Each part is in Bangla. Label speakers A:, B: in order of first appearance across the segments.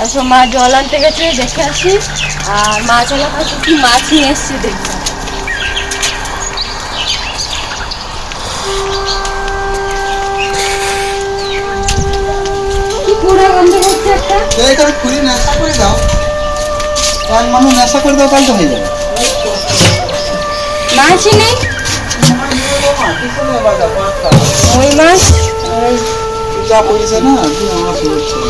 A: আর সব মা জল আনতে গেছে দেখে আসি। আর মাছ ওলা কাছে কি মাছ নিয়ে এসছে দেখব
B: নেশা করে দাও। মানুষ নেশা করে দাও তো হয়ে যাবে।
A: মাছই নেই? ওই মাছ?
B: যা করেছে না আমার
A: ছোট ছোট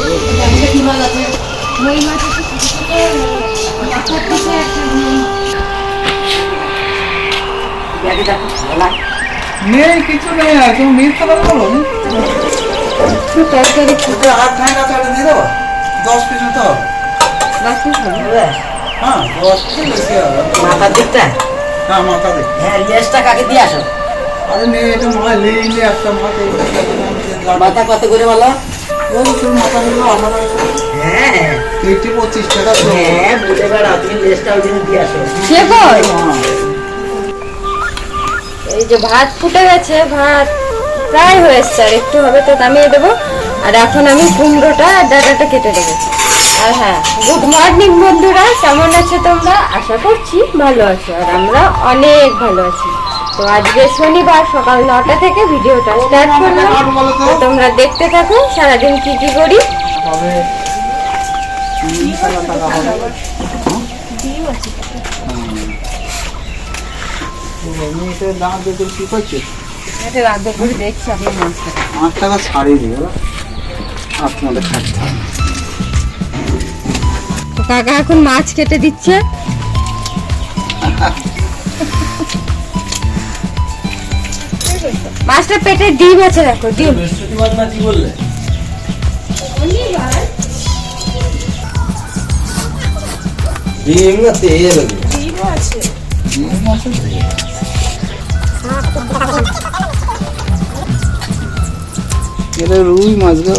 A: একটা
B: নেই কিছু নেই আর তুমি মিথ্যা কথা বলো
A: তরকারি
B: ওকে হাত খায় না তাহলে দিয়ে দেবো? দশ পিস তো
A: বাকি হবে?
B: হ্যাঁ দশ পিস
C: মাথার দিকটা
B: হ্যাঁ মাথা দে
C: হ্যাঁ কাকে দিয়ে আসো? মাথা কত করে বলো
B: তোর মাথা গুলো আমার
C: হ্যাঁ
B: এইটি পঁচিশ টাকা
C: হ্যাঁ বলে বেড়াও তুমি লেজটা ওই দিয়ে আসো।
A: সে কই। এই যে ভাত ফুটে গেছে ভাত। প্রায় হয়ে এসছে আর একটু হবে তো নামিয়ে দেবো। আর এখন আমি কুমড়োটা আর ডাটাটা কেটে দেবো। আর হ্যাঁ গুড মর্নিং বন্ধুরা কেমন আছো তোমরা? আশা করছি ভালো আছো আর আমরা অনেক ভালো আছি। তো আজকে শনিবার সকাল নটা থেকে ভিডিওটা স্টার্ট করলাম। তোমরা দেখতে থাকো সারাদিন কি কি করি?
B: ছাড়িয়ে আপনাদের খাচ্ছে
A: কাকা এখন মাছ কেটে দিচ্ছে। মাছটা পেটে ডিম আছে দেখো ডিম।
C: বৃহস্পতিবার না কি বললে? ডিম না তেল?
B: এটা রুই মাছ গো।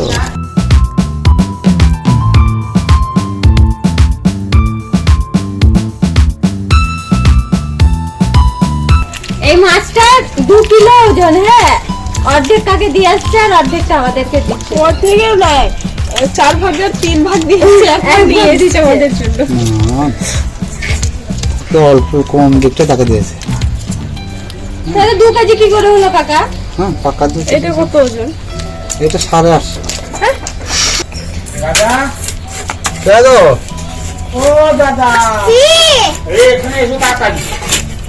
A: এই মাছটা দু কিলো ওজন হ্যাঁ? অর্ধেক কাকে দিয়ে আসছে আর অর্ধেকটা আমাদেরকে দিচ্ছে।
D: থেকে নয় চার ভাগের তিন ভাগ দিয়েছে এখন দিয়ে দিচ্ছে। আমাদের জন্য।
B: তো অল্প কম দিকটা টাকা দিয়েছে।
A: তাহলে দু কেজি কি করে হলো কাকা?
B: হ্যাঁ পাক্কা দিয়েছে
D: এটা কত ওজন?
B: এটা সাড়ে আটশো।
C: দাদা?
B: দেখো
C: ও দাদা। এখানে এসো তাড়াতাড়ি।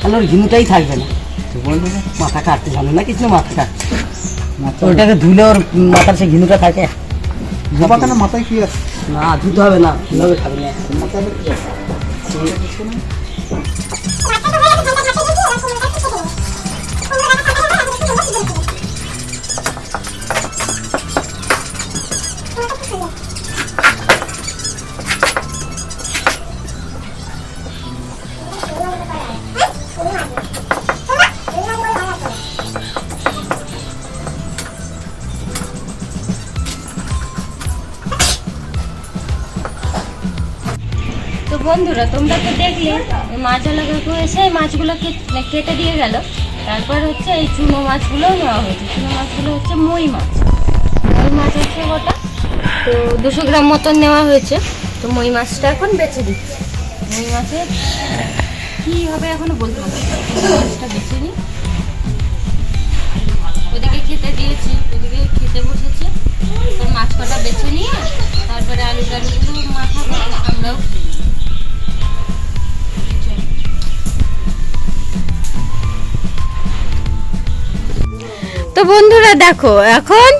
C: তাহলে ওর ঘিনুটাই থাকবে না। মাথা কাটতে জানো না কিছু? মাথা কাটতে ওটাকে ধুলে ওর মাথার সে ঘিনুটা থাকে।
B: বাবা কেন মাথায় কি আছে?
C: না ধুতে হবে না। ধুলে খাবে না।
B: মাথায় কি আছে?
A: বন্ধুরা, তোমরা তো দেখলে মাছওয়ালা কাকু এসে মাছগুলো কে- কেটে দিয়ে গেল। তারপর হচ্ছে এই চুনো মাছগুলো নেওয়া হয়েছে। চুনো মাছগুলো হচ্ছে মই মাছ। মই মাছ হচ্ছে গোটা। তো দুশো গ্রাম মতন নেওয়া হয়েছে। তো মই মাছটা এখন বেছে দিচ্ছে। মই মাছের কী হবে এখনও বলতে পারছি না। মাছটা বেছে নিই। ওদিকে খেতে দিয়েছি, ওদিকে খেতে বসেছে। মাছ কটা বেছে নিয়ে তারপরে আলু টালুগুলো মাখা আমরাও তো বন্ধুরা দেখো, এখন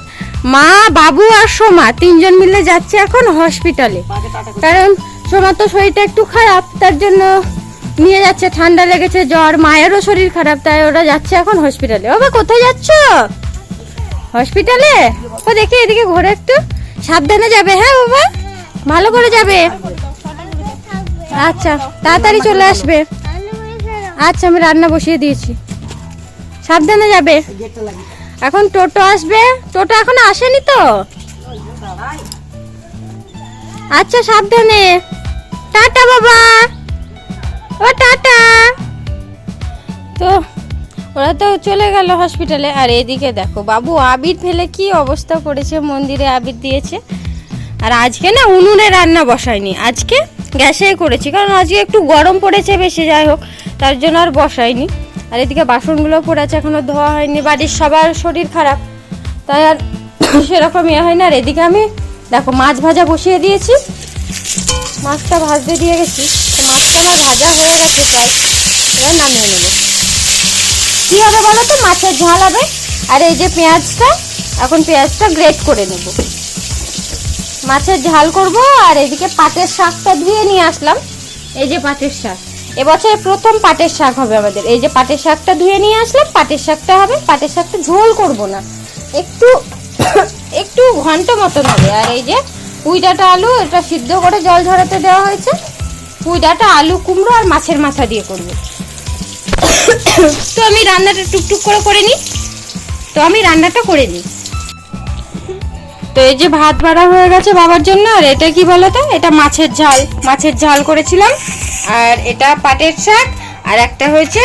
A: মা, বাবু আর সোমা তিনজন মিলে যাচ্ছে এখন হসপিটালে কারণ সোমা তো শরীরটা একটু খারাপ, তার জন্য নিয়ে যাচ্ছে, ঠান্ডা লেগেছে, জ্বর, মায়েরও শরীর খারাপ, তাই ওরা যাচ্ছে এখন হসপিটালে বাবা কোথায় যাচ্ছ? হসপিটালে ও দেখি এদিকে ঘোরে একটু। সাবধানে যাবে হ্যাঁ বাবা? ভালো করে যাবে। আচ্ছা তাড়াতাড়ি চলে আসবে। আচ্ছা আমি রান্না বসিয়ে দিয়েছি। সাবধানে যাবে। এখন টোটো আসবে? টোটো এখন আসেনি তো? আচ্ছা সাবধানে। টাটা, বাবা। ও, টাটা। তো, ওরা তো চলে গেল হসপিটালে। আর এদিকে দেখো, বাবু আবির ফেলে কি অবস্থা করেছে, মন্দিরে আবির দিয়েছে। আর আজকে না উনুনে রান্না বসায়নি। আজকে গ্যাসে করেছি। কারণ আজকে একটু গরম পড়েছে বেশি, যাই হোক, তার জন্য আর বসাইনি আর এদিকে বাসনগুলো পড়েছে এখনও ধোয়া হয়নি, বাড়ির সবার শরীর খারাপ। তাই আর সেরকম ইয়ে হয় না। আর এদিকে আমি, দেখো, মাছ ভাজা বসিয়ে দিয়েছি। মাছটা ভাজতে দিয়ে গেছি। তো মাছটা আমার ভাজা হয়ে গেছে প্রায়। এবার নামিয়ে নেব। কি হবে বলো তো? মাছের ঝাল হবে। আর এই যে পেঁয়াজটা, এখন পেঁয়াজটা গ্রেট করে নেব। মাছের ঝাল করব, আর এদিকে পাটের শাকটা ধুয়ে নিয়ে আসলাম। এই যে পাটের শাক। এবছর প্রথম পাটের শাক হবে আমাদের। এই যে পাটের শাকটা ধুয়ে নিয়ে আসলাম, পাটের শাকটা হবে, পাটের শাকটা ঝোল করব না। একটু একটু ঘণ্টা মতন হবে। আর এই যে পুঁই ডাঁটা আলু, এটা সিদ্ধ করে জল ঝরাতে দেওয়া হয়েছে। পুঁই ডাঁটা আলু, কুমড়ো আর মাছের মাথা দিয়ে করব। তো আমি রান্নাটা টুকটুক করে করে নিই। তো আমি রান্নাটা করে নিই। তো এই যে ভাত ভাড়া হয়ে গেছে বাবার জন্য, আর এটা কি বলো তো? এটা মাছের ঝাল। মাছের ঝাল করেছিলাম। আর এটা পাটের শাক, আর একটা হয়েছে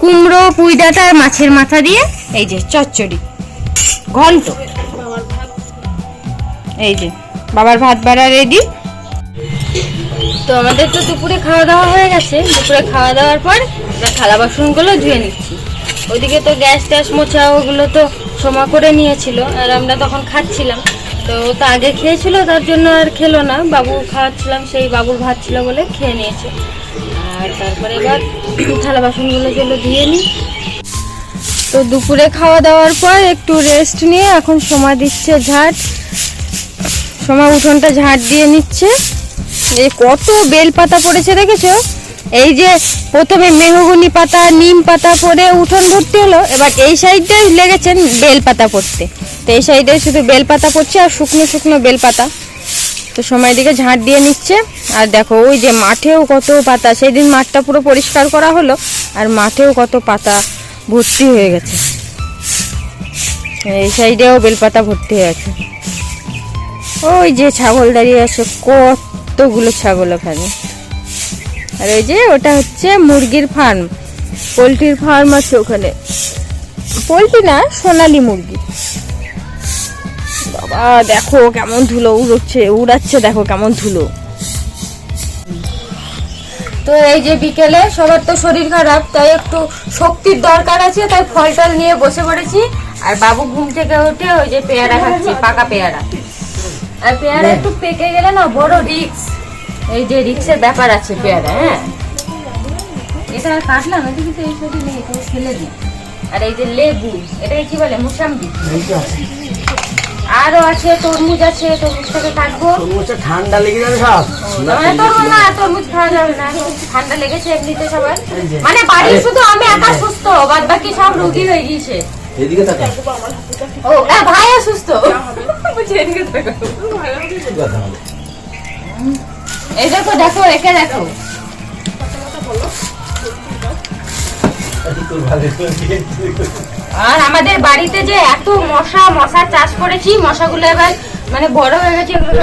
A: কুমড়ো, পুঁই আর মাছের মাথা দিয়ে, এই যে চচ্চড়ি। ঘন্ট। এই যে, বাবার ভাত বাড়া রেডি তো আমাদের তো দুপুরে খাওয়া দাওয়া হয়ে গেছে। দুপুরে খাওয়া দাওয়ার পর আমরা থালা বাসনগুলো ধুয়ে নিচ্ছি। ওইদিকে তো গ্যাস ট্যাস মোছা ওগুলো তো সমা করে নিয়েছিল, আর আমরা তখন খাচ্ছিলাম। তো তো আগে খেয়েছিল, তার জন্য আর খেলো না। বাবু খাওয়াচ্ছিলাম, সেই বাবুর ভাত ছিল বলে খেয়ে নিয়েছে। আর তারপরে এবার থালা বাসনগুলো যেগুলো ধুয়ে নিই। তো দুপুরে খাওয়া দাওয়ার পর একটু রেস্ট নিয়ে এখন সময় দিচ্ছে ঝাঁট। সময় উঠোনটা ঝাঁট দিয়ে নিচ্ছে। এই কত বেল পাতা পড়েছে দেখেছ? এই যে প্রথমে মেহগুনি পাতা, নিম পাতা পরে উঠোন ভর্তি হলো, এবার এই সাইডটাই লেগেছেন বেল পাতা পড়তে। তো এই সাইডে শুধু বেল পাতা পড়ছে আর শুকনো শুকনো বেল পাতা তো সময় দিকে ঝাঁট দিয়ে নিচ্ছে। আর দেখো, ওই যে মাঠেও কত পাতা। সেই দিন মাঠটা পুরো পরিষ্কার করা হলো আর মাঠেও কত পাতা ভর্তি হয়ে গেছে। এই সাইডেও বেলপাতা ভর্তি হয়ে আছে ওই যে ছাগল দাঁড়িয়ে আছে, কতগুলো ছাগল ওখানে। আর ওই যে ওটা হচ্ছে মুরগির ফার্ম। পোলট্রির ফার্ম আছে ওখানে। পোলট্রি না, সোনালি মুরগি। বাবা দেখো কেমন ধুলো উড়ছে উড়াচ্ছে দেখো কেমন ধুলো। তো এই যে বিকেলে সবার তো শরীর খারাপ তাই একটু শক্তির দরকার আছে তাই ফল টল নিয়ে বসে পড়েছি। আর বাবু ঘুম থেকে উঠে ওই যে পেয়ারা খাচ্ছি পাকা পেয়ারা। আর পেয়ারা একটু পেকে গেলে না বড় রিক্স এই যে রিক্সের ব্যাপার আছে পেয়ারা হ্যাঁ। এটা কাটলাম এটা কিন্তু এই সাইডে নেই ফেলে দিই আর এই যে লেবু এটাকে কি বলে মুসাম্বি? আরও আছে তরমুজ আছে তরমুজটাকে কাটবো।
C: তরমুজটা ঠান্ডা লেগে যাবে সব।
A: তরমুজ না তরমুজ খাওয়া যাবে না ঠান্ডা লেগেছে এমনিতে সবার। মানে বাড়ির শুধু আমি একা সুস্থ বাদ বাকি সব রোগী হয়ে গিয়েছে।
B: এদিকে তাকা
A: ও ভাই অসুস্থ বলছি, এদিকে তাকাও। এই দেখো দেখো একে দেখো। আর আমাদের বাড়িতে যে এত মশা মশা চাষ করেছি মশাগুলো এবার মানে বড় হয়ে গেছে এগুলো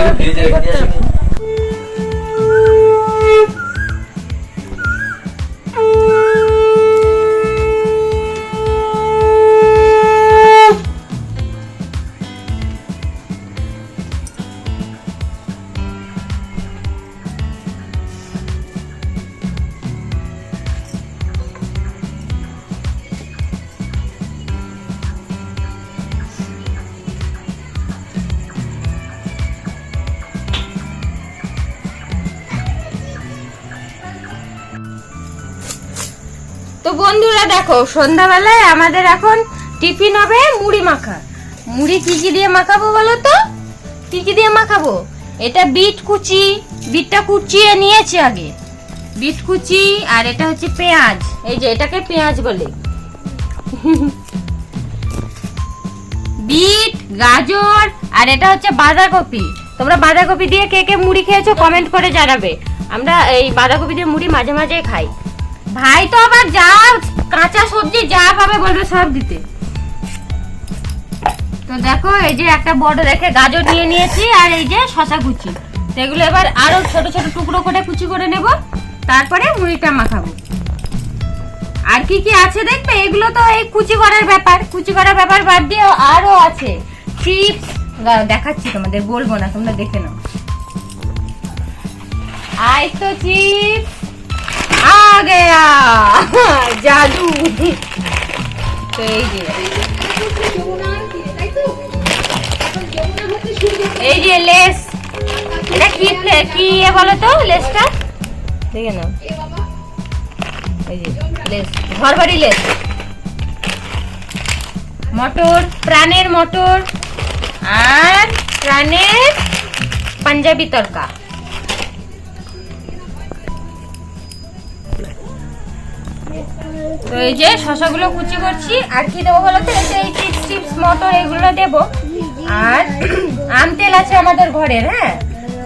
A: দেখো, সন্ধ্যাবেলায় আমাদের এখন টিফিন হবে মুড়ি মাখা। মুড়ি কি কি দিয়ে মাখাবো বলো তো? কি কি দিয়ে মাখাবো? এটা বিট কুচি, বিটটা কুচিয়ে নিয়েছি আগে। বিট কুচি আর এটা হচ্ছে পেঁয়াজ। এই যে এটাকে পেঁয়াজ বলে। বিট, গাজর আর এটা হচ্ছে বাঁধাকপি। তোমরা বাঁধাকপি দিয়ে কে কে মুড়ি খেয়েছো কমেন্ট করে জানাবে। আমরা এই বাঁধাকপি দিয়ে মুড়ি মাঝে মাঝে খাই। ভাই তো আবার যা কাঁচা সবজি যা পাবে বলবে সব দিতে। তো দেখো, এই যে একটা বড় দেখে গাজর নিয়ে নিয়েছি, আর এই যে শশা কুচি। এগুলো এবার আরও ছোট ছোট টুকরো করে কুচি করে নেব, তারপরে মুড়িটা মাখাবো। আর কি কি আছে দেখবে? এগুলো তো এই কুচি করার ব্যাপার। কুচি করার ব্যাপার বাদ দিয়ে আরও আছে। চিপস দেখাচ্ছি তোমাদের, বলব না, তোমরা দেখে নাও। আই তো চিপস আ গয়া জাদু তো এই যে এই যে লেস। এটা কি কি এ বলো তো লেসটা? দেখে নাও। এই যে লেস ঘরবাড়ি লেস। মটর প্রাণের মটর আর প্রাণের পাঞ্জাবি তরকা। তো এই যে শশাগুলো কুচি করছি, আর কি দেবো বলো তো? যে এই চিপস চিপস মটর, এগুলো দেবো। আর আম তেল আছে আমাদের ঘরের হ্যাঁ?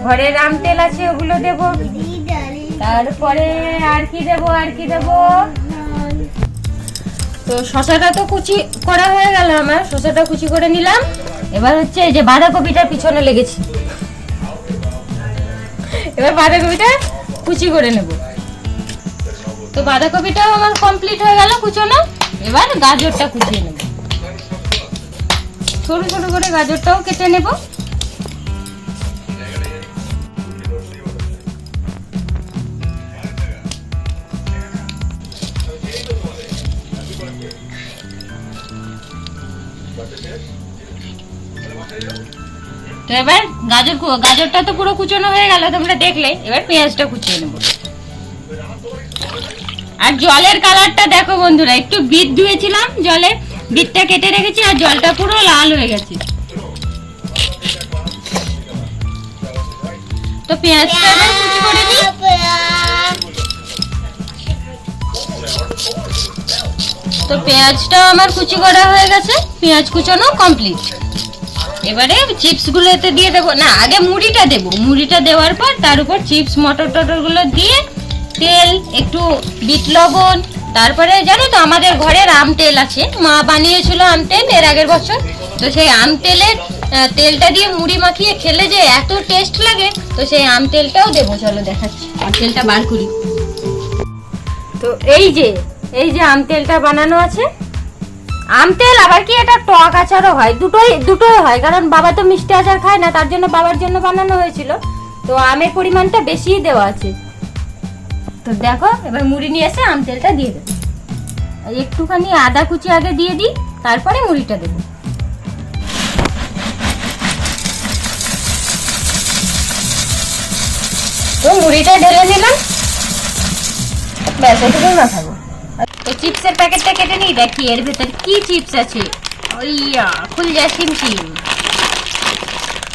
A: ঘরের আম তেল আছে, ওগুলো দেবো। তারপরে আর কি দেবো, আর কি দেবো? তো শশাটা তো কুচি করা হয়ে গেল আমার, শশাটা কুচি করে নিলাম। এবার হচ্ছে এই যে বাঁধাকপিটার পিছনে লেগেছি। এবার বাঁধাকপিটা কুচি করে নেব। তো বাঁধাকপিটাও আমার কমপ্লিট হয়ে গেল, কুচোনো। এবার গাজরটা কুচিয়ে নেব। ছোট ছোট করে গাজরটাও কেটে নেব। তো এবার গাজর গাজরটা তো পুরো কুচোনো হয়ে গেল, তোমরা দেখলে। এবার পেঁয়াজটা কুচিয়ে নেব। আর জলের কালারটা দেখো বন্ধুরা, একটু বিট ধুয়েছিলাম জলে, বিটটা কেটে রেখেছি আর জলটা পুরো লাল হয়ে গেছে। তো পেঁয়াজটা কুচি করে নিই। তো পেঁয়াজটাও আমার কুচি করা হয়ে গেছে, পেঁয়াজ কুচানো কমপ্লিট এবারে চিপসগুলো এতে দিয়ে দেবো। না, আগে মুড়িটা দেবো। মুড়িটা দেওয়ার পর তার উপর চিপস, মটর টটরগুলো দিয়ে তেল, একটু বিট লবণ, তারপরে জানো তো আমাদের ঘরের আম তেল আছে। মা বানিয়েছিল আম তেল এর আগের বছর। তো সেই আম তেলের তেলটা দিয়ে মুড়ি মাখিয়ে খেলে যে এত টেস্ট লাগে, তো সেই আম তেলটাও দেবো, চলো দেখাচ্ছি। আম তেলটা বার করি। তো এই যে এই যে আম তেলটা বানানো আছে। আম তেল আবার কি এটা টক আচারও হয়? দুটোই দুটোই হয়, কারণ বাবা তো মিষ্টি আচার খায় না, তার জন্য বাবার জন্য বানানো হয়েছিল। তো আমের পরিমাণটা বেশিই দেওয়া আছে। তো দেখো, এবার মুড়ি নিয়ে এসে আম তেলটা দিয়ে দেবো। একটুখানি আদা কুচি আগে দিয়ে দিই, তারপরে মুড়িটা দেবো। তো মুড়িটা ঢেলে নিলাম ব্যাস, এটুকুই মাখাবো তো চিপসের প্যাকেটটা কেটে নিই, দেখি এর ভেতর কি চিপস আছে। ওইয়া খুল যা সিম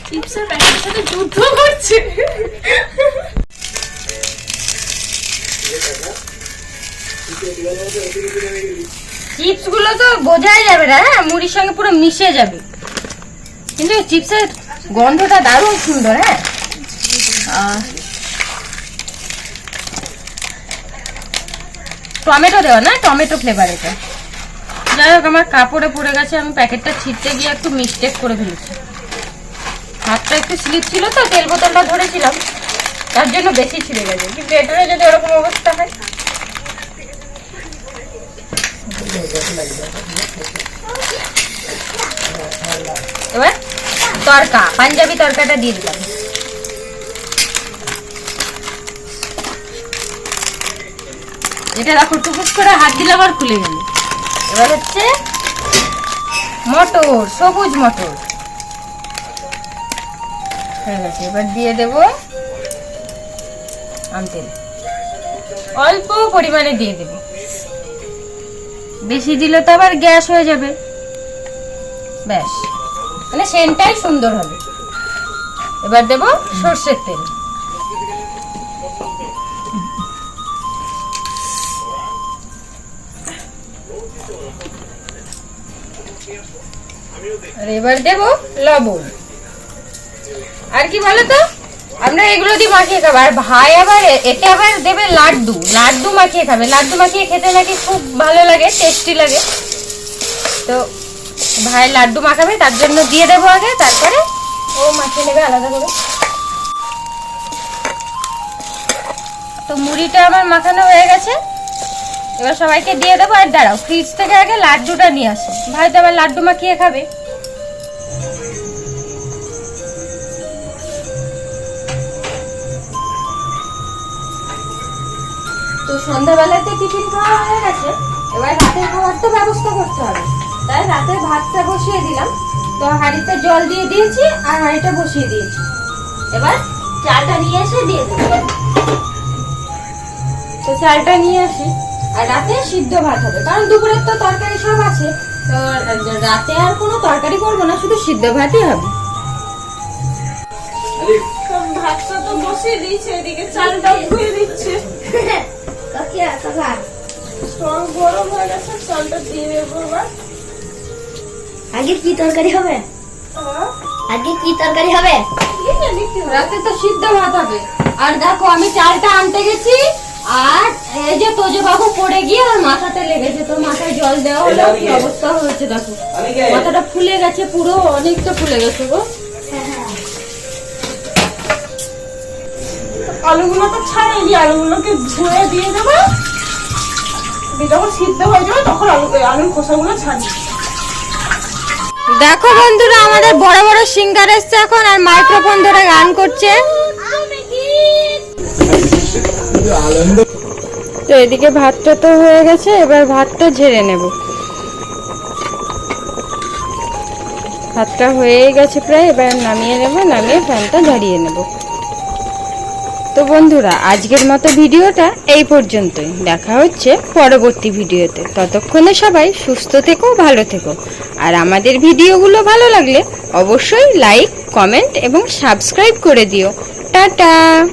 D: চিপসের প্যাকেটের সাথে যুদ্ধ করছে।
A: চিপসগুলো তো বোঝাই যাবে না হ্যাঁ? মুড়ির সঙ্গে পুরো মিশে যাবে। কিন্তু চিপসের গন্ধটা দারুণ সুন্দর হ্যাঁ? টমেটো দেওয়া না? টমেটো ফ্লেভার এটা। যাই হোক, আমার কাপড়ে পড়ে গেছে, আমি প্যাকেটটা ছিটতে গিয়ে একটু মিস্টেক করে ফেলেছি। হাতটা একটু স্লিপ ছিল তো, তেল বোতলটা ধরেছিলাম। তার জন্য বেশি ছিঁড়ে গেছে। কিন্তু এটারও যদি ওরকম অবস্থা হয় এবার তরকা, পাঞ্জাবি তরকাটা দিয়ে দিলাম। এটা দেখো টুকুস করে হাত দিলাম আর খুলে গেল। এবার হচ্ছে মটর, সবুজ মটর। এবার দিয়ে দেব আম অল্প পরিমাণে দিয়ে দেব। বেশি দিলে তো আবার গ্যাস হয়ে যাবে। ব্যাস। মানে সেন্টটাই সুন্দর হবে। এবার দেব সর্ষের তেল। আর এবার দেব লবণ। আর কি বলো তো? আমরা এগুলো দিয়ে মাখিয়ে খাব। আর ভাই আবার এতে আবার দেবে লাড্ডু। লাড্ডু মাখিয়ে খাবে। লাড্ডু মাখিয়ে খেতে নাকি খুব ভালো লাগে টেস্টি লাগে। তো ভাই লাড্ডু মাখাবে, তার জন্য দিয়ে দেবো আগে, তারপরে ও মাখিয়ে নেবে আলাদা করে। তো মুড়িটা আমার মাখানো হয়ে গেছে। এবার সবাইকে দিয়ে দেবো। আর দাঁড়াও ফ্রিজ থেকে আগে লাড্ডুটা নিয়ে আসো। ভাই তো আবার লাড্ডু মাখিয়ে খাবে। তো সন্ধ্যাবেলাতে টিফিন খাওয়া হয়ে গেছে এবার রাতের খাবার তো ব্যবস্থা করতে হবে। তাই রাতে ভাতটা বসিয়ে দিলাম। তো হাঁড়িতে জল দিয়ে দিয়েছি আর হাঁড়িটা বসিয়ে দিয়েছি। এবার চালটা নিয়ে এসে দিয়ে দেবো। তো চালটা নিয়ে আসি। আর রাতে সিদ্ধ ভাত হবে। কারণ দুপুরের তো তরকারি সব আছে। তো রাতে আর কোনো তরকারি করব না শুধু সিদ্ধ ভাতই হবে।
D: ভাতটা তো বসিয়ে দিয়েছে এদিকে চালটাও ধুয়ে দিচ্ছে। স্ট্রং গরম হয়ে গেছে চালটা দিয়ে দেবো এবার।
E: আগে কি তরকারি হবে?
D: আহ,
E: আগে কি তরকারি হবে।
A: রাতে তো সিদ্ধ ভাত হবে। আর দেখো আমি চালটা আনতে গেছি আর এই যে তোজো বাবু পড়ে গিয়ে আর মাথাতে লেগেছে তো মাথায় জল দেওয়া হলো কি অবস্থা হয়েছে দেখো। মাথাটা ফুলে গেছে পুরো অনেকটা ফুলে গেছে গো।
D: আলুগুলো তো ছাড়াইনি আলুগুলোকে ধুয়ে দিয়ে দেবো। যখন সিদ্ধ হয়ে যাবে তখন আলু আলুর খোসাগুলো
A: দেখো বন্ধুরা, আমাদের বড় বড় সিঙ্গার এসছে এখন আর মাইক্রোফোন ধরে গান করছে। তো এদিকে ভাতটা তো হয়ে গেছে, এবার ভাতটা ঝেড়ে নেব। ভাতটা হয়ে গেছে প্রায়, এবার নামিয়ে নেব, নামিয়ে ফ্যানটা ঝাড়িয়ে নেব। তো বন্ধুরা, আজকের মতো ভিডিওটা এই পর্যন্তই। দেখা হচ্ছে পরবর্তী ভিডিওতে। ততক্ষণে সবাই সুস্থ থেকো, ভালো থেকো। আর আমাদের ভিডিওগুলো ভালো লাগলে অবশ্যই লাইক, কমেন্ট এবং সাবস্ক্রাইব করে দিও। টাটা!